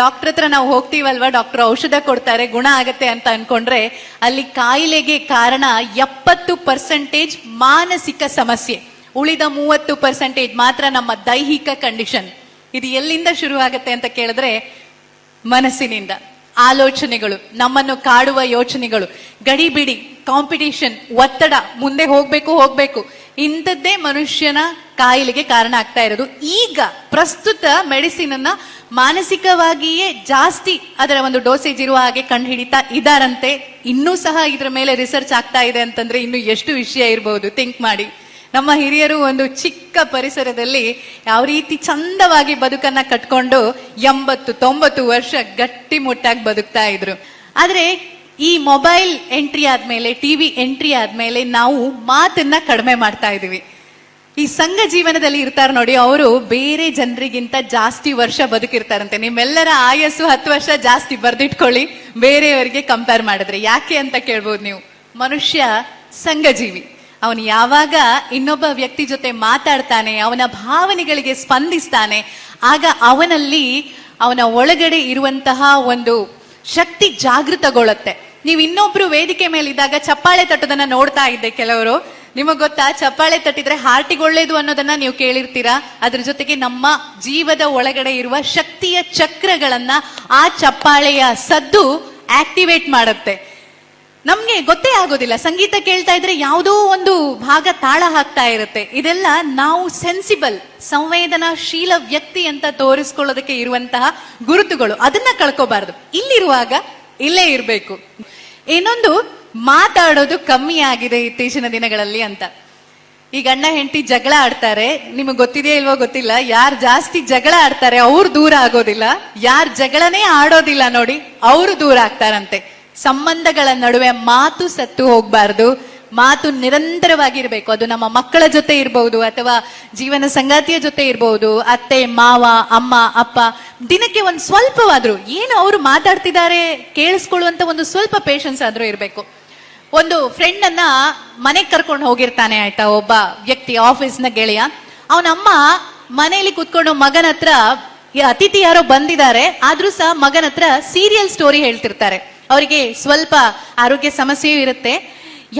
Doctor ಹತ್ರ ನಾವು ಹೋಗ್ತೀವಲ್ವಾ? Doctor ಔಷಧ ಕೊಡ್ತಾರೆ, ಗುಣ ಆಗತ್ತೆ ಅಂತ ಅನ್ಕೊಂಡ್ರೆ ಅಲ್ಲಿ ಕಾಯಿಲೆಗೆ ಕಾರಣ ಎಪ್ಪತ್ತು ಪರ್ಸೆಂಟೇಜ್ ಮಾನಸಿಕ ಸಮಸ್ಯೆ. ಉಳಿದ ಮೂವತ್ತು ಪರ್ಸೆಂಟೇಜ್ ಮಾತ್ರ ನಮ್ಮ ದೈಹಿಕ ಕಂಡೀಷನ್ ಇದು ಎಲ್ಲಿಂದ ಶುರು ಆಗತ್ತೆ ಅಂತ ಕೇಳಿದ್ರೆ ಮನಸ್ಸಿನಿಂದ. ಆಲೋಚನೆಗಳು, ನಮ್ಮನ್ನು ಕಾಡುವ ಯೋಚನೆಗಳು. ಗಡಿಬಿಡಿ ಕಾಂಪಿಟೇಷನ್ ಒತ್ತಡ, ಮುಂದೆ ಹೋಗ್ಬೇಕು ಹೋಗ್ಬೇಕು. ಇಂಥದ್ದೇ ಮನುಷ್ಯನ ಕಾಯಿಲೆಗೆ ಕಾರಣ ಆಗ್ತಾ ಇರೋದು. ಈಗ ಪ್ರಸ್ತುತ ಮೆಡಿಸಿನ್ ಅನ್ನ ಮಾನಸಿಕವಾಗಿಯೇ ಜಾಸ್ತಿ ಅದರ ಒಂದು ಡೋಸೇಜ್ ಇರುವ ಹಾಗೆ ಕಂಡು ಹಿಡಿತಾ ಇದಾರಂತೆ. ಇನ್ನೂ ಸಹ ಇದ್ರ ಮೇಲೆ ರಿಸರ್ಚ್ ಆಗ್ತಾ ಇದೆ ಅಂತಂದ್ರೆ ಇನ್ನು ಎಷ್ಟು ವಿಷಯ ಇರಬಹುದು ಥಿಂಕ್ ಮಾಡಿ. ನಮ್ಮ ಹಿರಿಯರು ಒಂದು ಚಿಕ್ಕ ಪರಿಸರದಲ್ಲಿ ಯಾವ ರೀತಿ ಚಂದವಾಗಿ ಬದುಕನ್ನ ಕಟ್ಕೊಂಡು ಎಂಬತ್ತು ತೊಂಬತ್ತು ವರ್ಷ ಗಟ್ಟಿ ಮುಟ್ಟಾಗಿ ಬದುಕ್ತಾ ಇದ್ರು. ಆದ್ರೆ ಈ ಮೊಬೈಲ್ ಎಂಟ್ರಿ ಆದ್ಮೇಲೆ, ಟಿವಿ ಎಂಟ್ರಿ ಆದ್ಮೇಲೆ ನಾವು ಮಾತನ್ನ ಕಡಿಮೆ ಮಾಡ್ತಾ ಇದೀವಿ ಈ ಸಂಘ ಜೀವನದಲ್ಲಿ ಇರ್ತಾರೆ ನೋಡಿ, ಅವರು ಬೇರೆ ಜನರಿಗಿಂತ ಜಾಸ್ತಿ ವರ್ಷ ಬದುಕಿರ್ತಾರಂತೆ. ನಿಮ್ಮೆಲ್ಲರ ಆಯಸ್ಸು ಹತ್ತು ವರ್ಷ ಜಾಸ್ತಿ ಬರ್ದಿಟ್ಕೊಳ್ಳಿ, ಬೇರೆಯವರಿಗೆ ಕಂಪೇರ್ ಮಾಡಿದ್ರೆ. ಯಾಕೆ ಅಂತ ಕೇಳ್ಬೋದು ನೀವು? ಮನುಷ್ಯ ಸಂಘಜೀವಿ. ಅವನು ಯಾವಾಗ ಇನ್ನೊಬ್ಬ ವ್ಯಕ್ತಿ ಜೊತೆ ಮಾತಾಡ್ತಾನೆ, ಅವನ ಭಾವನೆಗಳಿಗೆ ಸ್ಪಂದಿಸ್ತಾನೆ, ಆಗ ಅವನಲ್ಲಿ ಅವನ ಒಳಗಡೆ ಇರುವಂತಹ ಒಂದು ಶಕ್ತಿ ಜಾಗೃತಗೊಳ್ಳುತ್ತೆ. ನೀವು ಇನ್ನೊಬ್ರು ವೇದಿಕೆ ಮೇಲೆ ಇದ್ದಾಗ ಚಪ್ಪಾಳೆ ತಟ್ಟೋದನ್ನ ನೋಡ್ತಾ ಇದ್ದೆ ಕೆಲವರು. ನಿಮಗ್ ಗೊತ್ತಾ? ಚಪ್ಪಾಳೆ ತಟ್ಟಿದ್ರೆ ಹಾರ್ಟಿಗೆ ಒಳ್ಳೇದು ಅನ್ನೋದನ್ನ ನೀವು ಕೇಳಿರ್ತೀರಾ? ಅದ್ರ ಜೊತೆಗೆ ನಮ್ಮ ಜೀವದ ಒಳಗಡೆ ಇರುವ ಶಕ್ತಿಯ ಚಕ್ರಗಳನ್ನ ಆ ಚಪ್ಪಾಳೆಯ ಸದ್ದು ಆಕ್ಟಿವೇಟ್ ಮಾಡುತ್ತೆ. ನಮ್ಗೆ ಗೊತ್ತೇ ಆಗೋದಿಲ್ಲ. ಸಂಗೀತ ಕೇಳ್ತಾ ಇದ್ರೆ ಯಾವುದೋ ಒಂದು ಭಾಗ ತಾಳ ಹಾಕ್ತಾ ಇರುತ್ತೆ. ಇದೆಲ್ಲ ನಾವು ಸೆನ್ಸಿಬಲ್ ಸಂವೇದನಾಶೀಲ ವ್ಯಕ್ತಿ ಅಂತ ತೋರಿಸ್ಕೊಳ್ಳೋದಕ್ಕೆ ಇರುವಂತಹ ಗುರುತುಗಳು. ಅದನ್ನ ಕಳ್ಕೋಬಾರ್ದು. ಇಲ್ಲಿರುವಾಗ ಇಲ್ಲೇ ಇರಬೇಕು. ಇನ್ನೊಂದು, ಮಾತಾಡೋದು ಕಮ್ಮಿ ಆಗಿದೆ ಇತ್ತೀಚಿನ ದಿನಗಳಲ್ಲಿ ಅಂತ. ಈ ಗಂಡ ಹೆಂಡತಿ ಜಗಳ ಆಡ್ತಾರೆ. ನಿಮಗೆ ಗೊತ್ತಿದೆಯೋ ಇಲ್ವೋ ಗೊತ್ತಿಲ್ಲ. ಯಾರು ಜಾಸ್ತಿ ಜಗಳ ಆಡ್ತಾರೆ, ಅವ್ರು ದೂರ ಆಗೋದಿಲ್ಲ. ಯಾರು ಜಗಳನೇ ಆಡೋದಿಲ್ಲ ನೋಡಿ, ಅವರು ದೂರ ಆಗ್ತಾರಂತೆ. ಸಂಬಂಧಗಳ ನಡುವೆ ಮಾತು ಸತ್ತು ಹೋಗ್ಬಾರ್ದು, ಮಾತು ನಿರಂತರವಾಗಿರ್ಬೇಕು. ಅದು ನಮ್ಮ ಮಕ್ಕಳ ಜೊತೆ ಇರಬಹುದು ಅಥವಾ ಜೀವನ ಸಂಗಾತಿಯ ಜೊತೆ ಇರಬಹುದು ಅತ್ತೆ, ಮಾವ, ಅಮ್ಮ, ಅಪ್ಪ, ದಿನಕ್ಕೆ ಒಂದು ಸ್ವಲ್ಪವಾದ್ರೂ, ಏನು ಅವರು ಮಾತಾಡ್ತಿದ್ದಾರೆ ಕೇಳಿಸ್ಕೊಳ್ಳುವಂತ ಒಂದು ಸ್ವಲ್ಪ ಪೇಷನ್ಸ್ ಆದ್ರೂ ಇರಬೇಕು. ಒಂದು ಫ್ರೆಂಡ್ ಅನ್ನ ಮನೆಗೆ ಕರ್ಕೊಂಡು ಹೋಗಿರ್ತಾನೆ ಆಯ್ತಾ, ಒಬ್ಬ ವ್ಯಕ್ತಿ ಆಫೀಸ್ನ ಗೆಳೆಯ. ಗೆಳೆಯ ಅವನಮ್ಮ ಮನೆಯಲ್ಲಿ ಕುತ್ಕೊಂಡು ಮಗನ ಹತ್ರ ಅತಿಥಿ ಯಾರೋ ಬಂದಿದ್ದಾರೆ, ಆದ್ರೂ ಸಹ ಮಗನ ಹತ್ರ ಸೀರಿಯಲ್ ಸ್ಟೋರಿ ಹೇಳ್ತಿರ್ತಾರೆ. ಅವರಿಗೆ ಸ್ವಲ್ಪ ಆರೋಗ್ಯ ಸಮಸ್ಯೆಯೂ ಇರುತ್ತೆ.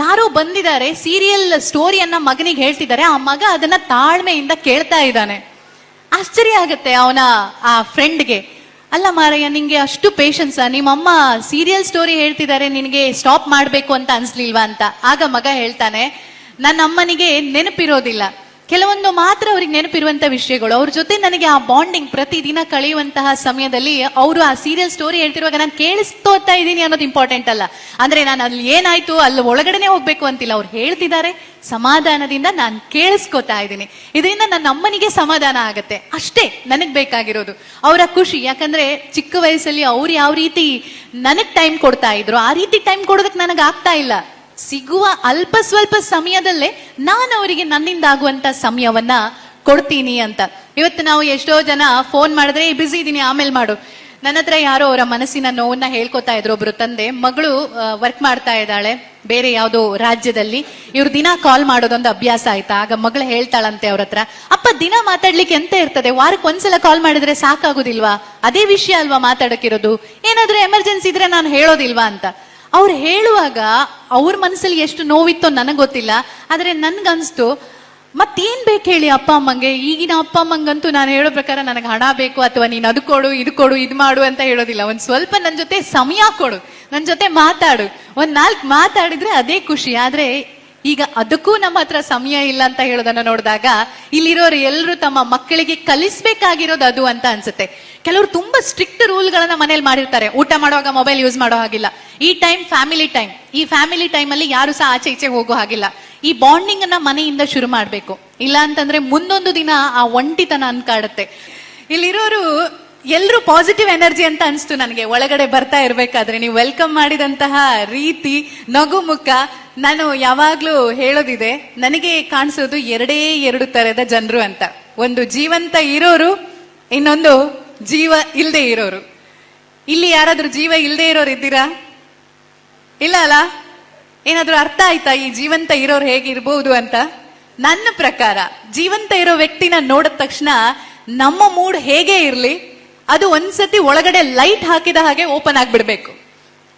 ಯಾರೋ ಬಂದಿದ್ದಾರೆ ಸೀರಿಯಲ್ ಸ್ಟೋರಿಯನ್ನ ಮಗನಿಗೆ ಹೇಳ್ತಿದ್ದಾರೆ, ಆ ಮಗ ಅದನ್ನ ತಾಳ್ಮೆಯಿಂದ ಕೇಳ್ತಾ ಇದ್ದಾನೆ. ಆಶ್ಚರ್ಯ ಆಗುತ್ತೆ ಅವನ ಆ ಫ್ರೆಂಡ್ಗೆ ಅಲ್ಲ ಮಾರಯ್ಯ, ನಿಂಗೆ ಅಷ್ಟು ಪೇಷನ್ಸ್ ನಿಮ್ಮಮ್ಮ ಸೀರಿಯಲ್ ಸ್ಟೋರಿ ಹೇಳ್ತಿದ್ದಾರೆ, ನಿನಗೆ ಸ್ಟಾಪ್ ಮಾಡಬೇಕು ಅಂತ ಅನ್ಸ್ಲಿಲ್ವಾ ಅಂತ? ಆಗ ಮಗ ಹೇಳ್ತಾನೆ ನನ್ನ ಅಮ್ಮನಿಗೆ ನೆನಪಿರೋದಿಲ್ಲ. ಕೆಲವೊಂದು ಮಾತ್ರ ಅವ್ರಿಗೆ ನೆನಪಿರುವಂತ ವಿಷಯಗಳು. ಅವ್ರ ಜೊತೆ ನನಗೆ ಆ ಬಾಂಡಿಂಗ್ ಪ್ರತಿದಿನ ಕಳೆಯುವಂತಹ ಸಮಯದಲ್ಲಿ ಅವರು ಆ ಸೀರಿಯಲ್ ಸ್ಟೋರಿ ಹೇಳ್ತಿರುವಾಗ ನಾನು ಕೇಳಿಸ್ತೋತಾ ಇದ್ದೀನಿ ಅನ್ನೋದು ಇಂಪಾರ್ಟೆಂಟ್ ಅಲ್ಲ. ಅಂದ್ರೆ ನಾನು ಅಲ್ಲಿ ಏನಾಯ್ತು, ಅಲ್ಲಿ ಒಳಗಡೆನೆ ಹೋಗ್ಬೇಕು ಅಂತಿಲ್ಲ. ಅವ್ರು ಹೇಳ್ತಿದ್ದಾರೆ, ಸಮಾಧಾನದಿಂದ ನಾನು ಕೇಳಿಸ್ಕೊತಾ ಇದ್ದೀನಿ. ಇದರಿಂದ ನನ್ನ ಅಮ್ಮನಿಗೆ ಸಮಾಧಾನ ಆಗತ್ತೆ. ಅಷ್ಟೇ, ನನಗ್ ಬೇಕಾಗಿರೋದು. ಅವರ ಖುಷಿ, ಯಾಕಂದ್ರೆ ಚಿಕ್ಕ ವಯಸ್ಸಲ್ಲಿ ಅವ್ರು ಯಾವ ರೀತಿ ನನಗ್ ಟೈಮ್ ಕೊಡ್ತಾ ಇದ್ರು, ಆ ರೀತಿ ಟೈಮ್ ಕೊಡೋದಕ್ಕೆ ನನಗೆ ಆಗ್ತಾ ಇಲ್ಲ. ಸಿಗುವ ಅಲ್ಪ ಸ್ವಲ್ಪ ಸಮಯದಲ್ಲೇ ನಾನು ಅವರಿಗೆ ನನ್ನಿಂದ ಆಗುವಂತ ಸಮಯವನ್ನ ಕೊಡ್ತೀನಿ ಅಂತ. ಇವತ್ತು ನಾವು ಎಷ್ಟೋ ಜನ ಫೋನ್ ಮಾಡಿದ್ರೆ ಬಿಸಿ ಇದೀನಿ, ಆಮೇಲೆ ಮಾಡು. ನನ್ನ ಹತ್ರ ಯಾರೋ ಅವರ ಮನಸ್ಸಿನ ನೋವನ್ನ ಹೇಳ್ಕೊತಾ ಇದ್ರು ಒಬ್ರು ತಂದೆ. ಮಗಳು ವರ್ಕ್ ಮಾಡ್ತಾ ಇದ್ದಾಳೆ, ಬೇರೆ ಯಾವ್ದೋ ರಾಜ್ಯದಲ್ಲಿ. ಇವ್ರು ದಿನ ಕಾಲ್ ಮಾಡೋದೊಂದು ಅಭ್ಯಾಸ ಆಯ್ತಾ? ಆಗ ಮಗಳು ಹೇಳ್ತಾಳಂತೆ ಅವ್ರ ಹತ್ರ, ಅಪ್ಪ, ದಿನ ಮಾತಾಡ್ಲಿಕ್ಕೆ ಎಂತ ಇರ್ತದೆ? ವಾರಕ್ಕೆ ಒಂದ್ಸಲ ಕಾಲ್ ಮಾಡಿದ್ರೆ ಸಾಕಾಗುದಿಲ್ವಾ? ಅದೇ ವಿಷಯ ಅಲ್ವಾ ಮಾತಾಡಕ್ಕಿರೋದು? ಏನಾದ್ರೂ ಎಮರ್ಜೆನ್ಸಿ ಇದ್ರೆ ನಾನು ಹೇಳೋದಿಲ್ವಾ? ಅಂತ. ಅವ್ರು ಹೇಳುವಾಗ ಅವ್ರ ಮನಸ್ಸಲ್ಲಿ ಎಷ್ಟು ನೋವಿತ್ತೋ ನನಗೆ ಗೊತ್ತಿಲ್ಲ, ಆದ್ರೆ ನನ್ಗನ್ಸ್ತು, ಮತ್ತೇನ್ ಬೇಕು ಹೇಳಿ ಅಪ್ಪ ಅಮ್ಮಂಗೆ? ಈಗಿನ ಅಪ್ಪ ಅಮ್ಮಂಗಂತೂ ನಾನು ಹೇಳೋ ಪ್ರಕಾರ ನನಗೆ ಹಣ ಬೇಕು ಅಥವಾ ನೀನು ಅದು ಕೊಡು, ಇದು ಕೊಡು, ಇದು ಮಾಡು ಅಂತ ಹೇಳೋದಿಲ್ಲ. ಒಂದ್ ಸ್ವಲ್ಪ ನನ್ನ ಜೊತೆ ಸಮಯ ಕೊಡು ನನ್ನ ಜೊತೆ ಮಾತಾಡು. ಒಂದ್ ನಾಲ್ಕು ಮಾತಾಡಿದ್ರೆ ಅದೇ ಖುಷಿ. ಆದ್ರೆ ಈಗ ಅದಕ್ಕೂ ನಮ್ಮ ಹತ್ರ ಸಮಯ ಇಲ್ಲ ಅಂತ ಹೇಳೋದನ್ನ ನೋಡಿದಾಗ ಇಲ್ಲಿರೋರು ಎಲ್ಲರೂ ತಮ್ಮ ಮಕ್ಕಳಿಗೆ ಕಲಿಸ್ಬೇಕಾಗಿರೋದು ಅದು ಅಂತ ಅನ್ಸುತ್ತೆ. ಕೆಲವರು ತುಂಬಾ ಸ್ಟ್ರಿಕ್ಟ್ ರೂಲ್ಗಳನ್ನ ಮನೇಲಿ ಮಾಡಿರ್ತಾರೆ. ಊಟ ಮಾಡುವಾಗ ಮೊಬೈಲ್ ಯೂಸ್ ಮಾಡೋ ಹಾಗಿಲ್ಲ. ಈ ಟೈಮ್ ಫ್ಯಾಮಿಲಿ ಟೈಮ್ ಈ ಫ್ಯಾಮಿಲಿ ಟೈಮ್ ಅಲ್ಲಿ ಯಾರು ಸಹ ಆಚೆ ಈಚೆ ಹೋಗೋ ಹಾಗಿಲ್ಲ. ಈ ಬಾಂಡಿಂಗ್ ಅನ್ನ ಮನೆಯಿಂದ ಶುರು ಮಾಡಬೇಕು. ಇಲ್ಲ ಅಂತಂದ್ರೆ ಮುಂದೊಂದು ದಿನ ಆ ಒಂಟಿತನ ಅನ್ಕಾಡುತ್ತೆ ಇಲ್ಲಿರೋರು ಎಲ್ಲರೂ ಪಾಸಿಟಿವ್ ಎನರ್ಜಿ ಅಂತ ಅನಿಸ್ತು ನನಗೆ. ಒಳಗಡೆ ಬರ್ತಾ ಇರಬೇಕಾದ್ರೆ ನೀವು ವೆಲ್ಕಮ್ ಮಾಡಿದಂತಹ ರೀತಿ, ನಗು ಮುಖ, ನಾನು ಯಾವಾಗ್ಲೂ ಹೇಳೋದಿದೆ, ನನಗೆ ಕಾಣಿಸೋದು ಎರಡೇ ಎರಡು ತರದ ಜನರು ಅಂತ. ಒಂದು ಜೀವಂತ ಇರೋರು, ಇನ್ನೊಂದು ಜೀವ ಇಲ್ಲದೆ ಇರೋರು. ಇಲ್ಲಿ ಯಾರಾದ್ರೂ ಜೀವ ಇಲ್ಲದೆ ಇರೋರು ಇದ್ದೀರಾ ಇಲ್ಲ ಅಲ್ಲ? ಏನಾದ್ರೂ ಅರ್ಥ ಆಯ್ತಾ ಈ ಜೀವಂತ ಇರೋರು ಹೇಗಿರ್ಬೋದು ಅಂತ? ನನ್ನ ಪ್ರಕಾರ ಜೀವಂತ ಇರೋ ವ್ಯಕ್ತಿನ ನೋಡಿದ ತಕ್ಷಣ ನಮ್ಮ ಮೂಡ್ ಹೇಗೆ ಇರ್ಲಿ, ಅದು ಒಂದ್ಸತಿ ಒಳಗಡೆ ಲೈಟ್ ಹಾಕಿದ ಹಾಗೆ ಓಪನ್ ಆಗಿಬಿಡ್ಬೇಕು.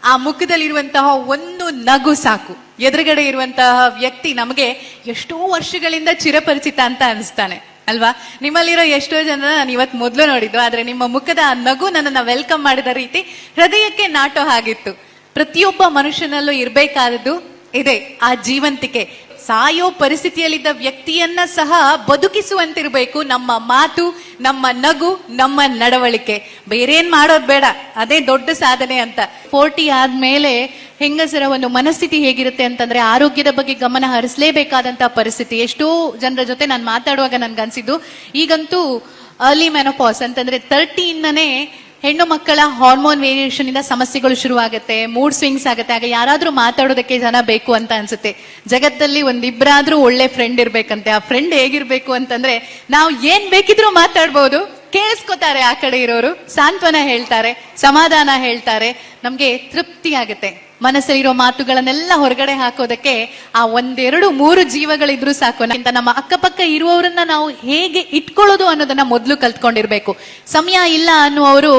ಆ ಮುಖದಲ್ಲಿರುವಂತಹ ಒಂದು ನಗು ಸಾಕು. ಎದುರುಗಡೆ ಇರುವಂತಹ ವ್ಯಕ್ತಿ ನಮಗೆ ಎಷ್ಟೋ ವರ್ಷಗಳಿಂದ ಚಿರಪರಿಚಿತ ಅಂತ ಅನಿಸ್ತಾನೆ, ಅಲ್ವಾ? ನಿಮ್ಮಲ್ಲಿರೋ ಎಷ್ಟೋ ಜನ ನಾನು ಇವತ್ತು ಮೊದಲು ನೋಡಿದ್ದು, ಆದ್ರೆ ನಿಮ್ಮ ಮುಖದ ಆ ನಗು ನನ್ನನ್ನು ವೆಲ್ಕಮ್ ಮಾಡಿದ ರೀತಿ ಹೃದಯಕ್ಕೆ ನಾಟೋ ಹಾಗಿತ್ತು. ಪ್ರತಿಯೊಬ್ಬ ಮನುಷ್ಯನಲ್ಲೂ ಇರಬೇಕಾದದ್ದು ಇದೆ. ಆ ಜೀವಂತಿಕೆ. ಸಾಯೋ ಪರಿಸ್ಥಿತಿಯಲ್ಲಿದ್ದ ವ್ಯಕ್ತಿಯನ್ನ ಸಹ ಬದುಕಿಸುವಂತಿರಬೇಕು. ನಮ್ಮ ಮಾತು, ನಮ್ಮ ನಗು, ನಮ್ಮ ನಡವಳಿಕೆ. ಬೇರೇನ್ ಮಾಡೋದ್ ಬೇಡ. ಅದೇ ದೊಡ್ಡ ಸಾಧನೆ ಅಂತ. ಫೋರ್ಟಿ ಆದ್ಮೇಲೆ ಹೆಂಗಸರ ಒಂದು ಮನಸ್ಥಿತಿ ಹೇಗಿರುತ್ತೆ ಅಂತಂದ್ರೆ ಆರೋಗ್ಯದ ಬಗ್ಗೆ ಗಮನ ಹರಿಸಲೇಬೇಕಾದಂತ ಪರಿಸ್ಥಿತಿ. ಎಷ್ಟೋ ಜನರ ಜೊತೆ ನಾನು ಮಾತಾಡುವಾಗ ನನ್ಗನ್ಸಿದ್ದು, ಈಗಂತೂ ಅರ್ಲಿ ಮೆನೋಪಾಸ್ ಅಂತಂದ್ರೆ ತರ್ಟಿ ಇಂದನೇ ಹೆಣ್ಣು ಮಕ್ಕಳ ಹಾರ್ಮೋನ್ ವೇರಿಯೇಷನ್ ಇಂದ ಸಮಸ್ಯೆಗಳು ಶುರುವಾಗುತ್ತೆ ಮೂಡ್ ಸ್ವಿಂಗ್ಸ್ ಆಗುತ್ತೆ ಆಗ ಯಾರಾದ್ರೂ ಮಾತಾಡೋದಕ್ಕೆ ಜನ ಬೇಕು ಅಂತ ಅನ್ಸುತ್ತೆ. ಜಗತ್ತಲ್ಲಿ ಒಂದಿಬ್ರಾದ್ರೂ ಒಳ್ಳೆ ಫ್ರೆಂಡ್ ಇರ್ಬೇಕಂತೆ. ಆ ಫ್ರೆಂಡ್ ಹೇಗಿರ್ಬೇಕು ಅಂತಂದ್ರೆ, ನಾವು ಏನ್ ಬೇಕಿದ್ರೂ ಮಾತಾಡ್ಬೋದು. ಕೇಳಿಸ್ಕೊತಾರೆ ಆ ಕಡೆ ಇರೋರು. ಸಾಂತ್ವನ ಹೇಳ್ತಾರೆ, ಸಮಾಧಾನ ಹೇಳ್ತಾರೆ. ನಮ್ಗೆ ತೃಪ್ತಿ ಆಗುತ್ತೆ. ಮನಸ್ಸಲ್ಲಿರೋ ಮಾತುಗಳನ್ನೆಲ್ಲ ಹೊರಗಡೆ ಹಾಕೋದಕ್ಕೆ ಆ ಒಂದೆರಡು ಮೂರು ಜೀವಗಳಿದ್ರು ಸಾಕು. ಅಂತ ನಮ್ಮ ಅಕ್ಕಪಕ್ಕ ಇರುವವರನ್ನ ನಾವು ಹೇಗೆ ಇಟ್ಕೊಳ್ಳೋದು ಅನ್ನೋದನ್ನ ಮೊದಲು ಕಲ್ತ್ಕೊಂಡಿರ್ಬೇಕು. ಸಮಯ ಇಲ್ಲ ಅನ್ನುವರು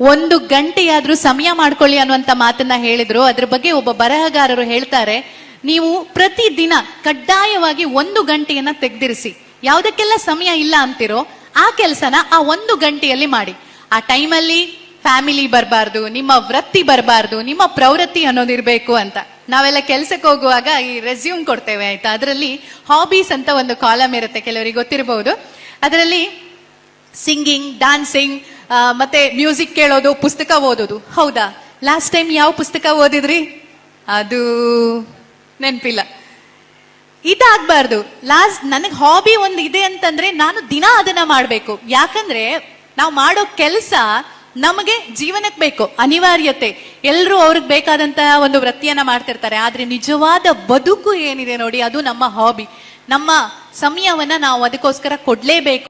ಒಂದು ಗಂಟೆಯಾದ್ರೂ ಸಮಯ ಮಾಡ್ಕೊಳ್ಳಿ ಅನ್ನುವಂತ ಮಾತನ್ನ ಹೇಳಿದ್ರು. ಅದ್ರ ಬಗ್ಗೆ ಒಬ್ಬ ಬರಹಗಾರರು ಹೇಳ್ತಾರೆ, ನೀವು ಪ್ರತಿದಿನ ಕಡ್ಡಾಯವಾಗಿ ಒಂದು ಗಂಟೆಯನ್ನ ತೆಗ್ದಿರಿಸಿ. ಯಾವುದಕ್ಕೆಲ್ಲ ಸಮಯ ಇಲ್ಲ ಅಂತಿರೋ ಆ ಕೆಲಸನ ಆ ಒಂದು ಗಂಟೆಯಲ್ಲಿ ಮಾಡಿ. ಆ ಟೈಮಲ್ಲಿ ಫ್ಯಾಮಿಲಿ ಬರಬಾರ್ದು, ನಿಮ್ಮ ವೃತ್ತಿ ಬರಬಾರ್ದು, ನಿಮ್ಮ ಪ್ರವೃತ್ತಿ ಅನ್ನೋದಿರಬೇಕು ಅಂತ. ನಾವೆಲ್ಲ ಕೆಲ್ಸಕ್ಕೆ ಹೋಗುವಾಗ ಈ ರೆಸ್ಯೂಮ್ ಕೊಡ್ತೇವೆ, ಆಯ್ತಾ? ಅದರಲ್ಲಿ ಹಾಬೀಸ್ ಅಂತ ಒಂದು ಕಾಲಮ್ ಇರುತ್ತೆ, ಕೆಲವರಿಗೆ ಗೊತ್ತಿರಬಹುದು ಅದರಲ್ಲಿ ಸಿಂಗಿಂಗ್ ಡಾನ್ಸಿಂಗ್ ಮತ್ತೆ ಮ್ಯೂಸಿಕ್ ಕೇಳೋದು, ಪುಸ್ತಕ ಓದೋದು. ಹೌದಾ? ಲಾಸ್ಟ್ ಟೈಮ್ ಯಾವ ಪುಸ್ತಕ ಓದಿದ್ರಿ? ಅದು ನೆನಪಿಲ್ಲ. ಇದಾಗಬಾರ್ದು. ಲಾಸ್ಟ್ ನನಗೆ ಹಾಬಿ ಒಂದು ಇದೆ ಅಂತಂದ್ರೆ ನಾನು ದಿನ ಅದನ್ನ ಮಾಡಬೇಕು. ಯಾಕಂದ್ರೆ ನಾವು ಮಾಡೋ ಕೆಲಸ ನಮಗೆ ಜೀವನಕ್ಕೆ ಬೇಕು, ಅನಿವಾರ್ಯತೆ. ಎಲ್ಲರೂ ಅವ್ರಿಗೆ ಬೇಕಾದಂತಹ ಒಂದು ವೃತ್ತಿಯನ್ನ ಮಾಡ್ತಿರ್ತಾರೆ. ಆದ್ರೆ ನಿಜವಾದ ಬದುಕು ಏನಿದೆ ನೋಡಿ, ಅದು ನಮ್ಮ ಹಾಬಿ ನಮ್ಮ ಸಮಯವನ್ನ ನಾವು ಅದಕ್ಕೋಸ್ಕರ ಕೊಡ್ಲೇಬೇಕು.